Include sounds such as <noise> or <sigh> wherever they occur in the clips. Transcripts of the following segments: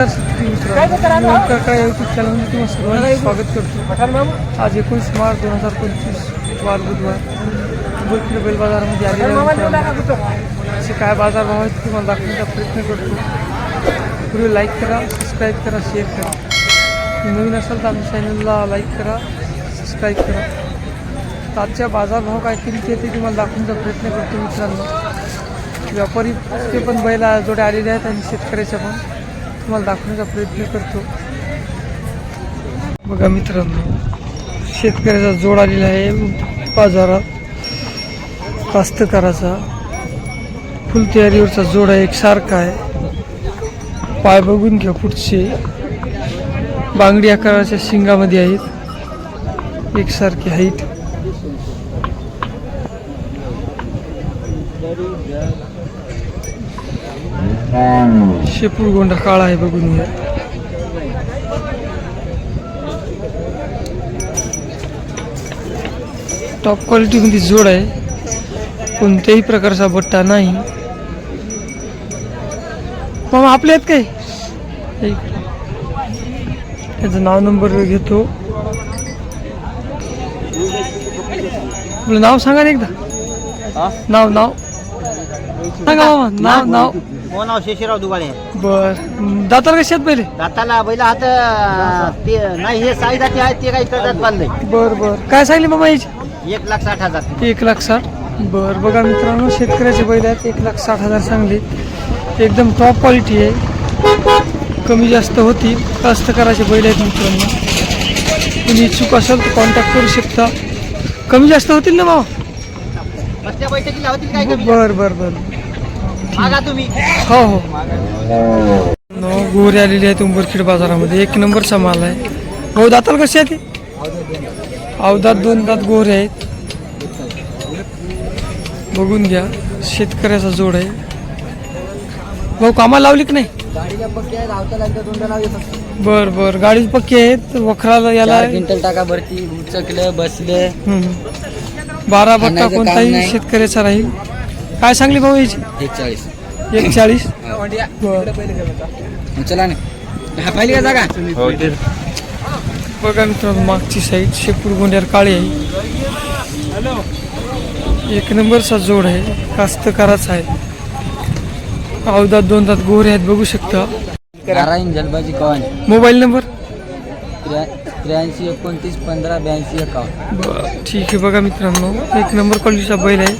काय यूट्यूब चॅनलमध्ये तुम्हाला सर्वांना स्वागत करतो आज एकोणीस मार्च दोन हजार पंचवीस वार बुधवार. बुलकिड बैल बाजारामध्ये आलेले असे काय बाजार भाव आहेत तुम्हाला दाखवण्याचा प्रयत्न करतो. पूर्वी लाईक करा सबस्क्राईब करा शेअर करा. नवीन असाल तर आमच्या चॅनलला लाईक करा सबस्क्राईब करा. तर आजच्या बाजारभाव काय किमती ते तुम्हाला दाखवण्याचा प्रयत्न करतो मित्रांनो. व्यापारी ते पण बैला जोड्या आलेले आहेत आणि शेतकऱ्याच्या पण. तुम्हाला दाखवण्याचा प्रयत्न करतो. बघा मित्रांनो शेतकऱ्याचा जोड आलेला आहे. बाजारात कास्तकाराचा फुल तयारीवरचा जोड आहे. एकसारखा आहे. पाय बघून घ्या पुढचे. बांगडी आकाराच्या शिंगामध्ये आहेत. एकसारखी हाईट. शेपूर गोंडा काळा आहे बघून घ्या टॉप क्वालिटीमध्ये जोड आहे. कोणत्याही प्रकारचा बट्टा नाही. मामा आपले आहेत काय. त्याचं नाव नंबर घेतो. नाव सांगा ना एकदा. नाव नाव. सांगा मामा. नाव नाव. हो नाव शेषराव दुगाळे बर. दातार कशात पहिले? दाताला बैला हात ते नाही हे साई जाती आहेत ते काही करतात बांधलंय बर बर. काय सांगले मामा याची? एक लाख साठ हजार. एक लाख साठ. बर बघा मित्रांनो शेतकऱ्याचे बैल आहेत एक लाख साठ हजार सांगले. एकदम टॉप क्वालिटी आहे. कमी जास्त होती कास्तकाराचे बैल आहेत मित्रांनो. तुम्ही इच्छुक असाल तर कॉन्टॅक्ट करू शकता. कमी जास्त होतील ना मामा? बसल्या बैठकीला होतील काय कमी? बर बर बर. मागा तुम्ही. हो हो. नो गोरे आलेले आहेत उंबरखेड बाजारामध्ये. एक नंबरचा माल आहे. हो दाताल कसे आहे ते अवदात दोन दात गोरे आहेत. बघून घ्या शेतकऱ्याचा जोड आहे. भाऊ कामाला लावली की नाही? बर बर. गाडी पक्की आहेत वखराला याला क्विंटल टाका भरती उचकले बसले. बारा बट्टा कोणताही. शेतकऱ्याचा राहील. काय सांगली भाऊ याची? एक चाळीस एक चाळीस बर चला ना. हा पाहिली का जागा? बघा मित्रांनो मागची साईड शेपूर गोंड्यावर काळी आहे. एक नंबरचा जोड आहे. कास्तकाराचा आहे. अवदात दोन दात गोरे आहेत बघू शकता. नारायण जलबाजी कवान. Mobile number? त्र्याऐंशी एकोणतीस पंधरा ब्याऐंशी एकावन्न. बर ठीक आहे बघा मित्रांनो. एक नंबर क्वालिटीचा बैल आहे.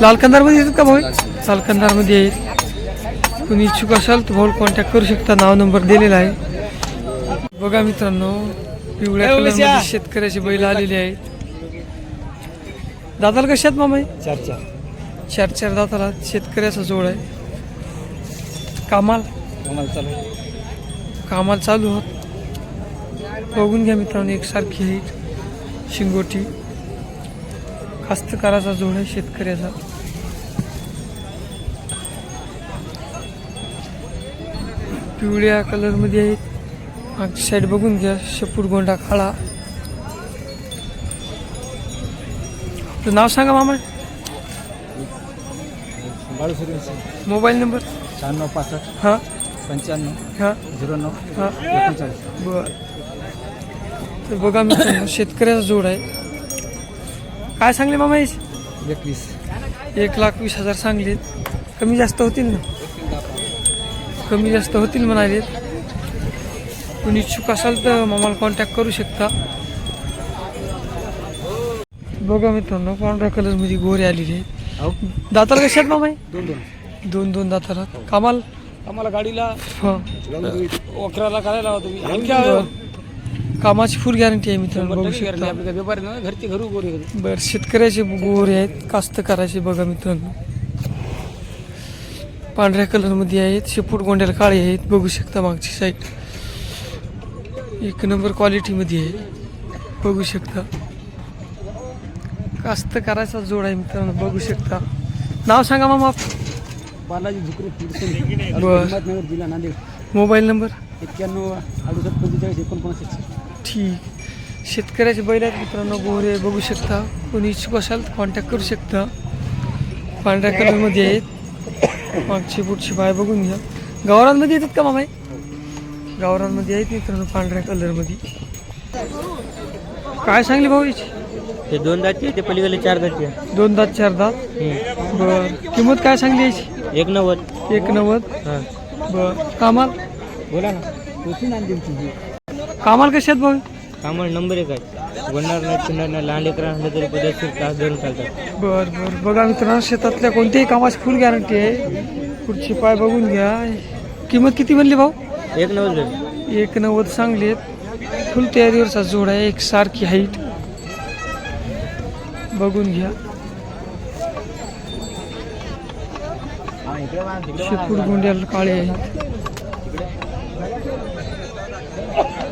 लाल कंदारमध्ये येतात का भाऊ? लाल कंदारमध्ये आहेत. कुणी इच्छुक असाल तर भाऊ कॉन्टॅक्ट करू शकता. नाव नंबर दिलेला आहे. बघा मित्रांनो पिवळ्या कलरमध्ये शेतकऱ्याचे बैल आलेले आहेत. दादाला कशात मामा हे? चार चार. चार चार दाताला. शेतकऱ्याचा जोड आहे. कामाल. आम्हाला चालू कामाला चालू होत. बघून घ्या मित्रांनो एकसारखी आहे शिंगोटी. कास्तकाराचा जोड आहे शेतकऱ्याचा. पिवळ्या कलरमध्ये आहेत. मागची साईड बघून घ्या शेपूट गोंडा काळा. आपलं नाव सांगा मामा. Mobile number. शहाण्णव पासष्ट. हां. पंच्याण्णव. हां. झिरो नऊ. हां. एकोणचाळीस. बर. तर बघा मित्रांनो शेतकऱ्याचा जोड आहे. काय सांगले मामा एकवीस. एक लाख वीस हजार सांगलेत कमी जास्त होतील ना? कमी जास्त होतील म्हणाले. कोणी इच्छुक असाल तर मामाला कॉन्टॅक्ट करू शकता. बघा मित्रांनो पांढऱ्या कलरमध्ये गोरे आलेले आहेत. हो. दाताला कशात मामा हे? दोन दोन. दोन दोन दाताला. कामाल? आम्हाला गाडीला. वखराला करायला हवा तुम्ही. कामाची फुल गॅरंटी आहे मित्रांनो बघू शकता. आपल्या व्यापारी ना घरचे घरू गोरे बर शेतकऱ्याचे गोरे आहेत कास्तकाराचे बघा मित्रांनो. पांढऱ्या कलरमध्ये आहेत शेपूट गोंड्याला काळे आहेत बघू शकता मागची साईड एक नंबर क्वालिटीमध्ये आहे. बघू शकता. कास्तकाराचा जोड आहे मित्रांनो बघू शकता. नाव सांगा मामा बालाजी झुकरे बर. नगर जिल्हा नांदेड. Mobile number? एक्क्याण्णव अडुसष्ट पंचेचाळीस एकोणपन्नास ठीक. शेतकऱ्याचे बैल आहेत मित्रांनो गोरे बघू शकता. कोणी इच्छुक असाल तर कॉन्टॅक्ट करू शकता. पांढऱ्या कलरमध्ये आहेत. मागची पुढची बाय बघून घ्या. गावरांमध्ये येतात का मामा हे? गावरांमध्ये आहेत मित्रांनो पांढऱ्या कलरमध्ये काय सांगली भाऊ याची ते दोन दातची ते पलीकडे चार दातची दोन दात चार दात? बर. किंमत काय सांगली याची? एक नव्वद. एक नव्वद. हां. बर. कामाल? बोला ना. कामाल कशी आहेत भाऊ? कामाला नंबर एक आहे गुन्हार नाही पिणार नाही लहान लेकरं असलं तरी पदरशीर तास धरून चालतात. बर बर. बघा मित्रांनो शेतातल्या कोणत्याही कामाची फुल गॅरंटी आहे. पुढचे पाय बघून घ्या. किंमत किती म्हणली भाऊ? एक नव्वद भेट एक नव्वद चांगली आहेत फुल तयारीवरचा जोड आहे. एक सारखी हाईट बघून घ्या. शेपूट गोंड्याला काळे आहेत.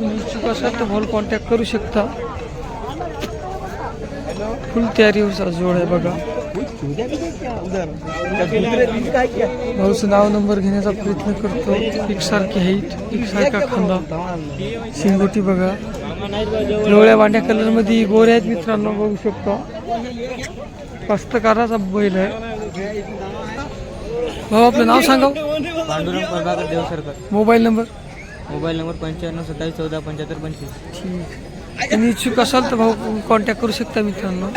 तुम्ही इच्छुक असाल तर मला कॉन्टॅक्ट करू शकता. फुल तयारीवरचा जोड आहे बघा. भाऊचं नाव नंबर घेण्याचा प्रयत्न करतो. एकसारखी हाईट एकसारखा खांदा. शिंगोटी बघा. डोळ्या वांड्या कलरमध्ये गोऱ्या आहेत मित्रांनो बघू शकता. कास्तकाराचा बैल आहे. भाऊ आपलं नाव सांगा Pandurang Prabhakar Deosarkar. Mobile number? Mobile number पंच्याण्णव सत्तावीस चौदा पंच्याहत्तर पंचवीस. ठीक. तुम्ही इच्छुक असाल तर भाऊ कॉन्टॅक्ट करू शकता मित्रांनो.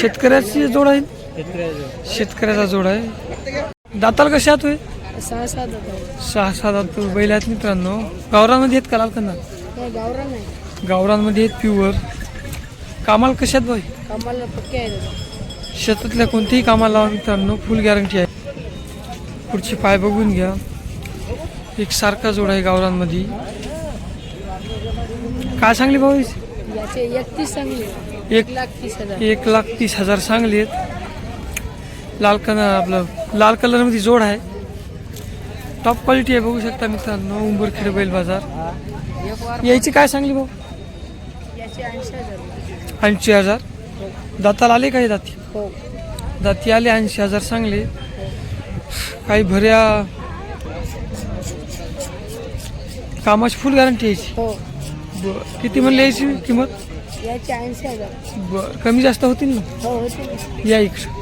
शेतकऱ्याची जोड आहे? शेतकऱ्याचं शेतकऱ्याचा जोड आहे. दाताल कशा आहात होय सहा सात होता सहा सात आत बैल आहेत मित्रांनो. गावरांमध्ये आहेत का लाल कन्ना गावरा नाही गावरांमध्ये आहेत प्युअर कामाला कशात भाई? कामाला पक्के आहे शेतातल्या कोणत्याही कामाला लावा मित्रांनो. फुल गॅरंटी आहे. पुढचे पाय बघून घ्या. एक सारखा जोड आहे गावरांमध्ये काय सांगली भाऊ? याचे एकतीस चांगले एक लाख तीस हजार. एक लाख तीस हजार चांगले आहेत. लाल कलर आपलं लाल कलरमध्ये जोड आहे. टॉप क्वालिटी आहे बघू शकता मित्रांनो उंबरखेड बैल बाजार. यायची काय सांगली भाऊ? ऐंशी हजार. दाताला आले काही दाती? हो. दाती आले ऐंशी हजार चांगले काही भऱ्या कामाची फुल गॅरंटी यायची हो. बरं. किती म्हणले यायची किंमत? याचे ऐंशी हजार. बरं. कमी जास्त होतील ना? हो होते. या इकडं.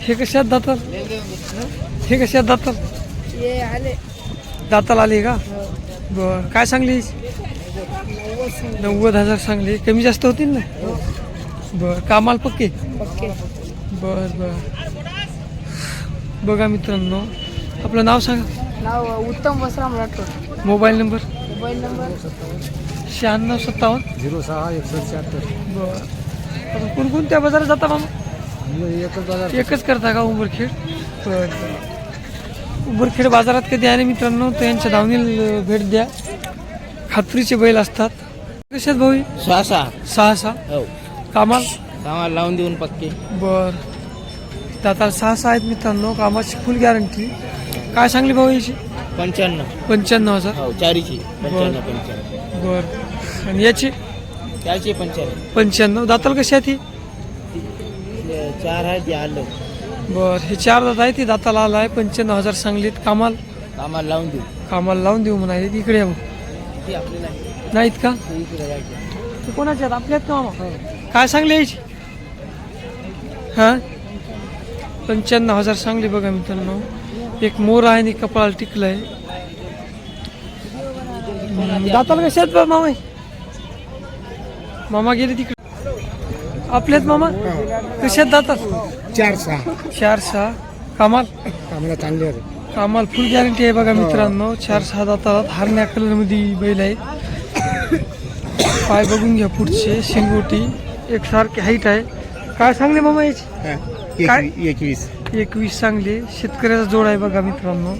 हे कशात दाताल हे कशात दाताल ये आले. दाताल आले का? हो. बरं. काय सांगली? नव्वद सांग नव्वद हजार सांगले. कमी जास्त होतील ना? हो. बरं. कामाल पक्के? पक्के. बर बर. बघा मित्रांनो. आपलं नाव सांगा. नाव Uttam Basram Rathod. Mobile number? Mobile number? शहाण्णव सत्तावन्न. झिरो सहा एकसष्ट शहात्तर. बर. आता कोणकोणत्या बाजारात जाता मामा? एकच बाजार एकच करता का उंबरखेड? बर बर. उंबरखेड बाजारात कधी आले मित्रांनो? तर यांच्या दावणीला भेट द्या. खात्रीचे बैल असतात. कशात भाऊ? हे? सहा सहा सहा सहा हो. कामाल? कामाला लावून देऊन पक्के. बर. दाताला सहा सहा आहेत मित्रांनो. कामाची फुल गॅरंटी काय सांगली भाऊ याची? पंच्याण्णव. पंच्याण्णव हजार हो चारीची. पंच्याण्णव, पंच्याण्णव. बर. आणि याची? चारशे पंच्याण्णव. पंच्याण्णव. दाताल कशी आहे ती? चार आहे ते आलं. बर. हे चार दात आहे ती दाताला आला आहे. पंच्याण्णव हजार सांगलीत. कामाल? कामाला लावून देऊ. कामाला लावून देऊ म्हणा. इकडे या ती आपल्याला नाहीत का? इकडे जायचं. ते कोणाच्या आहेत? आपल्यात का मामा? काय सांगले यायची हां? पंच्याण्णव हजार सांगली बघा मित्रांनो. एक मोर आहे आणि कपाळाला टिकलं आहे हम्म, दाताला कसे आहेत बा मामा? मामा गेले तिकडे. आपल्यात मामा? कसे आहेत दातात चार सहा. चार सहा. कामाल? कामाला चांगले कामाल फुल गॅरंटी आहे बघा मित्रांनो. चार सहा दातात हारण्या कलरमध्ये बैल आहेत. पाय बघून घ्या पुढचे. शिंगोटी. एकसारखी हाईट आहे. काय सांगले मामा याची? काय? एकवीस. एकवीस चांगले शेतकऱ्याचा जोड आहे बघा मित्रांनो.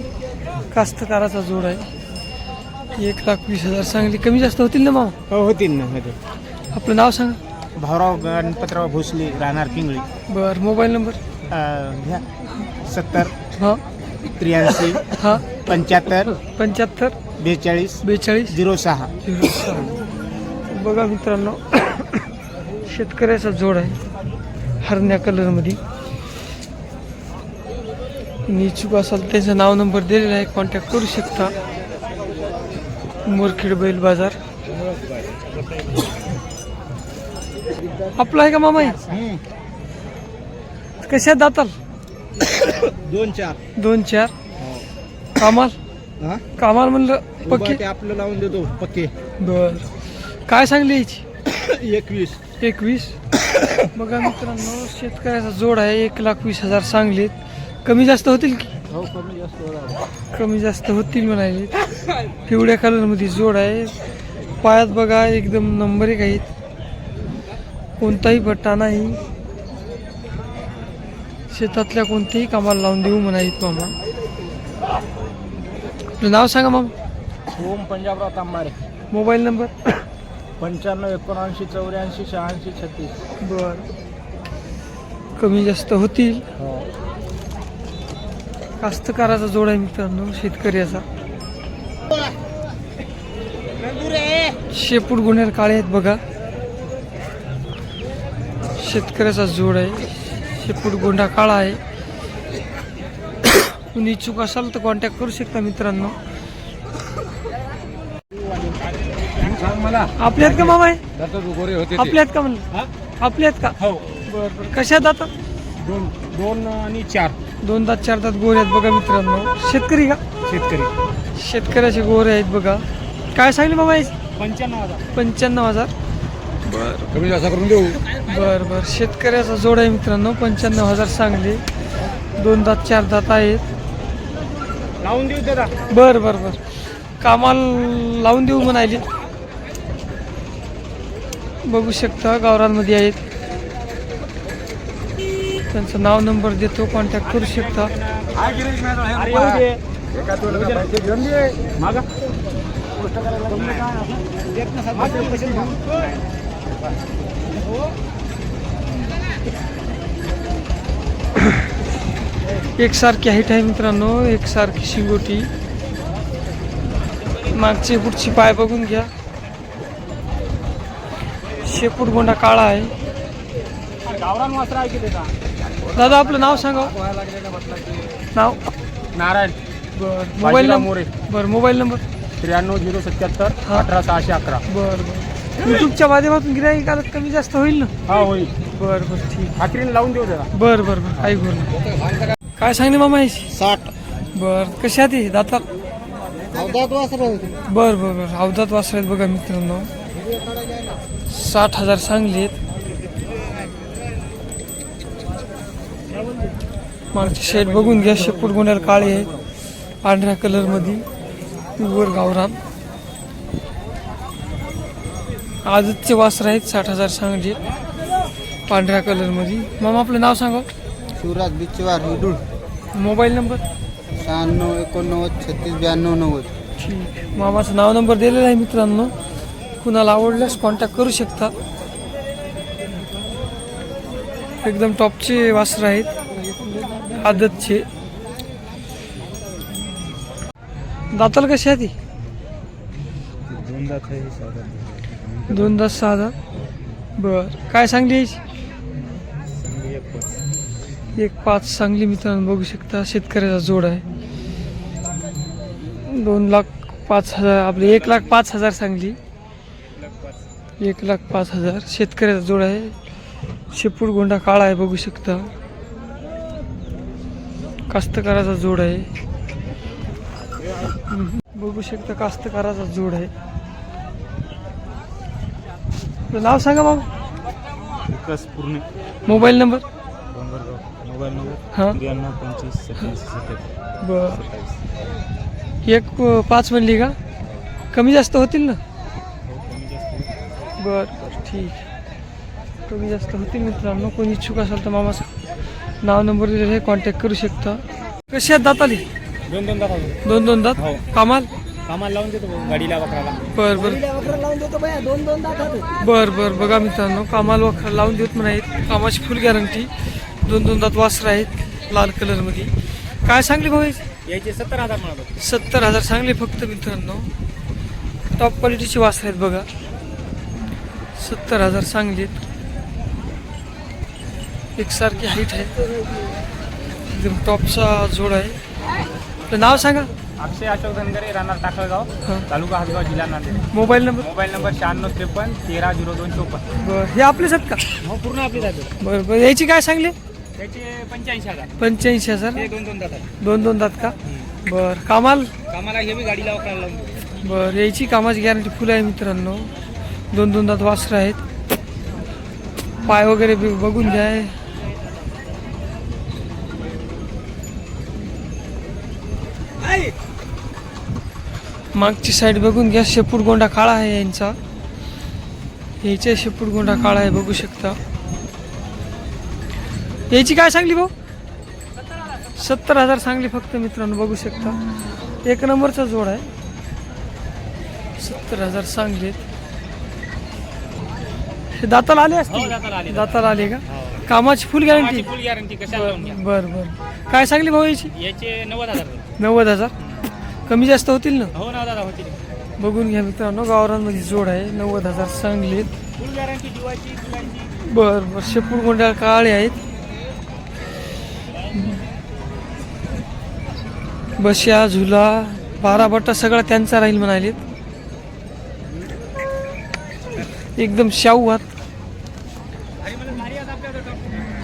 कास्तकाराचा जोड आहे. एक लाख वीस हजार चांगले. कमी जास्त होतील ना मामा हो होतील ना होते आपलं नाव सांगा. भाऊराव गणपतराव भोसले राहणार पिंगळी. बरं मोबाईल नंबर? घ्या. सत्तर हां. त्र्याऐंशी हां. पंच्याहत्तर पंच्याहत्तर बेचाळीस बेचाळीस. झिरो सहा. झिरो सहा. बघा मित्रांनो <coughs> शेतकऱ्याचा जोड आहे. हरण्या कलरमध्ये तुम्ही इच्छुक असाल त्याचं नाव नंबर दिलेला आहे कॉन्टॅक्ट करू शकता. मोरखेड बैल बाजार. आपला आहे का मामा? कशात दाताल? दोन चार. दोन चार. कामाल? हा? कामाला म्हणलं पक्की? आपलं लावून देतो पक्के. बर. काय सांगली याची एकवीस. एकवीस. <coughs> बघा मित्रांनो शेतकऱ्याचा जोड आहे एक लाख वीस हजार सांगलीत. कमी जास्त होतील की? हो कमी जास्त होणार. कमी जास्त होतील म्हणाले. पिवळ्या कलरमध्ये जोड आहे. पायात बघा एकदम नंबर एक आहेत. कोणताही पट्टा नाही. शेतातल्या कोणत्याही कामाला लावून देऊ म्हणालीत मामा. आपलं नाव सांगा मामा. Om Panjabrao Tambare mobile number. पंच्याण्णव एकोणऐंशी चौऱ्याऐंशी शहाऐंशी छत्तीस. बर. कमी जास्त होतील. हो. कास्तकाराचा जोड आहे मित्रांनो शेतकऱ्याचा. शेपूट गुन्हेर काळे आहेत बघा. शेतकऱ्याचा जोड आहे. शेपूट गोंडा काळा आहे. कुणी इच्छुक असाल तर कॉन्टॅक्ट करू शकता मित्रांनो. मला आपल्यात का मामा आहे? आपल्यात का म्हणलं? आपल्यात का? हो. बरं बरं कशात आता? दोन दोन आणि चार. दोन दात चार दात गोरे आहेत बघा मित्रांनो. शेतकरी का? शेतकरी. शेतकऱ्याचे गोरे आहेत बघा. काय सांगले मामा याचे? पंच्याण्णव हजार. पंच्याण्णव हजार. कमी जास्त करून देऊ. बर बर. शेतकऱ्याचा जोड आहे मित्रांनो पंच्याण्णव हजार सांगले. दोन दात चार दात आहेत. लावून देऊ दादा बर बर बर. कामाला लावून देऊ म्हणाले. बघू शकता गावरांमध्ये आहेत. त्यांचं नाव नंबर देतो कॉन्टॅक्ट करू शकता. एकसारखी हाईट आहे मित्रांनो एकसारखी शिंगोटी. मागची पुढची पाय बघून घ्या. शेपूट गोंडा काळा आहे. गावरान वासरा आहे की त्याचा दादा आपलं नाव सांगा. नाव? नारायण. बर. Mobile Bajirao number? बर मोबाईल नंबर? त्र्याण्णव झिरो सत्याहत्तर हा. अठरा सहाशे अकरा. बर बर. युट्यूबच्या माध्यमातून गिराईक आलं कमी जास्त होईल ना? हा होईल. बर बर ठीक. खात्रीने लावून देऊ त्याला. बर बर बर. काही बोल काय सांगले मामा याची? साठ. बर कशा ती दातात? अवधात वासरा होते बर बर बर. अवधात वासर आहेत बघा मित्रांनो. साठ हजार सांगलीत. मागची शेड बघून घ्या शेपूट गुन्ह्याला काळे आहे. पांढऱ्या कलरमध्ये. प्युअर गावरान. आजचे वासर आहेत साठ हजार सांगलीत पांढऱ्या कलरमध्ये. मामा आपलं नाव सांगा. Shivraj Bichwar Hidul mobile number? शहाण्णव एकोणनव्वद छत्तीस ब्याण्णव नव्वद. ठीक मामाचं नाव नंबर दिलेला आहे मित्रांनो. कुणाला आवडल्यास कॉन्टॅक्ट करू शकता. एकदम टॉपचे वासर आहेत. आदतचे दाताल कशी आहे ती? दोन दात सहा दात बर. काय सांगली एक पाच. सांगली मित्रांनो बघू शकता शेतकऱ्याचा जोड आहे. दोन लाख पाच हजार आपले एक लाख पाच हजार सांगली. एक लाख पाच हजार. शेतकऱ्याचा जोड आहे. शेपूट गोंडा काळा आहे बघू शकता. कास्तकाराचा जोड आहे. बघू शकता कास्तकाराचा जोड आहे. नाव सांगा मग. विकास पूर्ण. Mobile number? Mobile number? हां. पंचवीस एक पाच म्हणली का? कमी जास्त होतील ना? बर बर ठीक. कमी जास्त होतील मित्रांनो. कोणी इच्छुक असाल तर मामाचं नाव नंबर दिलेला आहे कॉन्टॅक्ट करू शकता. कशी आहेत दात आली दोन दोन दाखव दोन दोन दात? हो. कामाल? कामाला लावून देतो भाऊ, गाडीला बकराला बर बर. लावून देतो बाया दोन दोन दाखवतो बर बर. बघा मित्रांनो कामाला वखर लावून देत म्हणायत. कामाची फुल गॅरंटी दोन दोन दात वासर आहेत लाल कलरमध्ये काय सांगली भाऊ याची? यायचे सत्तर हजार सत्तर हजार सांगले फक्त मित्रांनो. टॉप क्वालिटीची वासर आहेत बघा. सत्तर हजार सांगलीत. एकसारखी हाईट आहे. एकदम टॉपचा जोड आहे. आपलं नाव सांगा. अक्षय अशोक धनगरे राहणार टाकळगाव हां. तालुका हातगाव जिल्हा Nanded. Mobile number? Mobile number शहाण्णव त्रेपन्न तेरा झिरो दोन चौपन्न. बरं हे आपलेच आहेत का? हो पूर्ण आपली जाते बरं बरं याची काय सांगले? त्याचे पंच्याऐंशी हजार. पंच्याऐंशी हजार? दोन दोन जातात दोन दोन दात का? बर कामाल? कामाला हे गाडीला वापरायला लावून बर यायची कामाची गॅरंटी फुल आहे मित्रांनो. दोन दोन दात वासर आहेत. पाय वगैरे बी बघून घ्या. मागची साईड बघून घ्या. शेपूट गोंडा काळा आहे यांचा. याच्या शेपूट गोंडा काळा आहे बघू शकता. याची काय सांगली भाऊ? सत्तर हजार सांगली फक्त मित्रांनो बघू शकता. एक नंबरचा जोड आहे. सत्तर हजार सांगलीत. हे दाताला आले असतील? हो, दाताला आले. दाताला. आले का? कामाची फुल गॅरंटी फुल गॅरंटी बर बर. काय सांगली भाऊ याची? याचे नव्वद हजार. नव्वद हजार. कमी जास्त होतील ना? हो ना दादा होतील. बघून घ्या मित्रांनो गावरांमध्ये जोड आहे नव्वद हजार सांगलीत. बर बर शेपूट गोंड्या काळे आहेत. बश्या झुला बारा बट्टा सगळा त्यांचा राहील म्हणाले एकदम शाहू आहात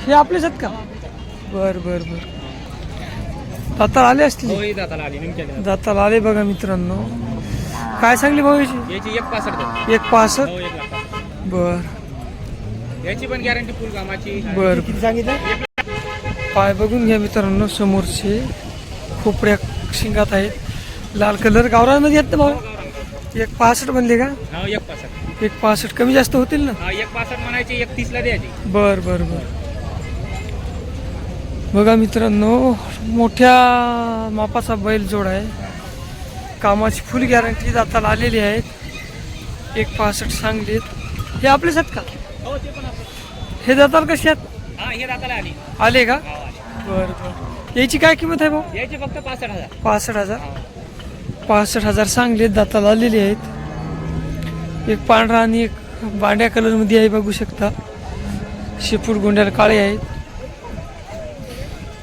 हे आपलेच आहेत का? बर बर बर. दाताला आले असतील? हो ही दाताला आली नेमक्या दाताला. दाताला आले बघा मित्रांनो. काय सांगली भाऊ याची? याची एक पासष्ट. एक पासष्ट? हो एक लाख बर. याची पण गॅरंटी फुल कामाची. बर. किती सांगितलं? पाय बघून घ्या मित्रांनो समोरचे खोपड्या शिंगात आहेत. लाल कलर गावरामध्ये आहेत ना भाऊ? एक पासष्ट बनले का? हो एक पासष्ट. एक पासष्ट कमी जास्त होतील ना? हा एक पासष्ट म्हणायची एक तीसला द्यायची. बर बर बर. बघा मित्रांनो मोठ्या मापाचा बैल जोड आहे. कामाची फुल गॅरंटी जाताला आलेली आहेत. एक पासष्ट सांगलीत. हे आपलेच आहेत का? हो. हे जाताल कसे आहेत? हा हे दाताला आली. का? हो. बर बर. याची काय किंमत आहे भाऊ? याची फक्त पासष्ट हजार. पासष्ट हजार? पासष्ट हजार सांगले दाताला आलेले आहेत. एक पांढरा आणि एक बांड्या कलरमध्ये आहे बघू शकता. शेपूट गोंड्याला काळे आहेत.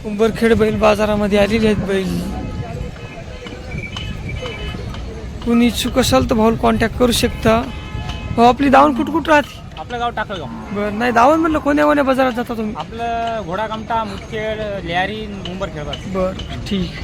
उंबरखेड बैल बाजारामध्ये आलेले आहेत बैल. कुणी इच्छुक असाल तर भाऊ कॉन्टॅक्ट करू शकता. भाऊ आपली दावण कुठ कुठ राहते? आपलं गाव टाकलं गाव बरं नाही दावण म्हणलं कोण्या कोण्या बाजारात जाता तुम्ही? आपलं घोडाकामटा मुदखेड लिहारी खेळतात बरं ठीक.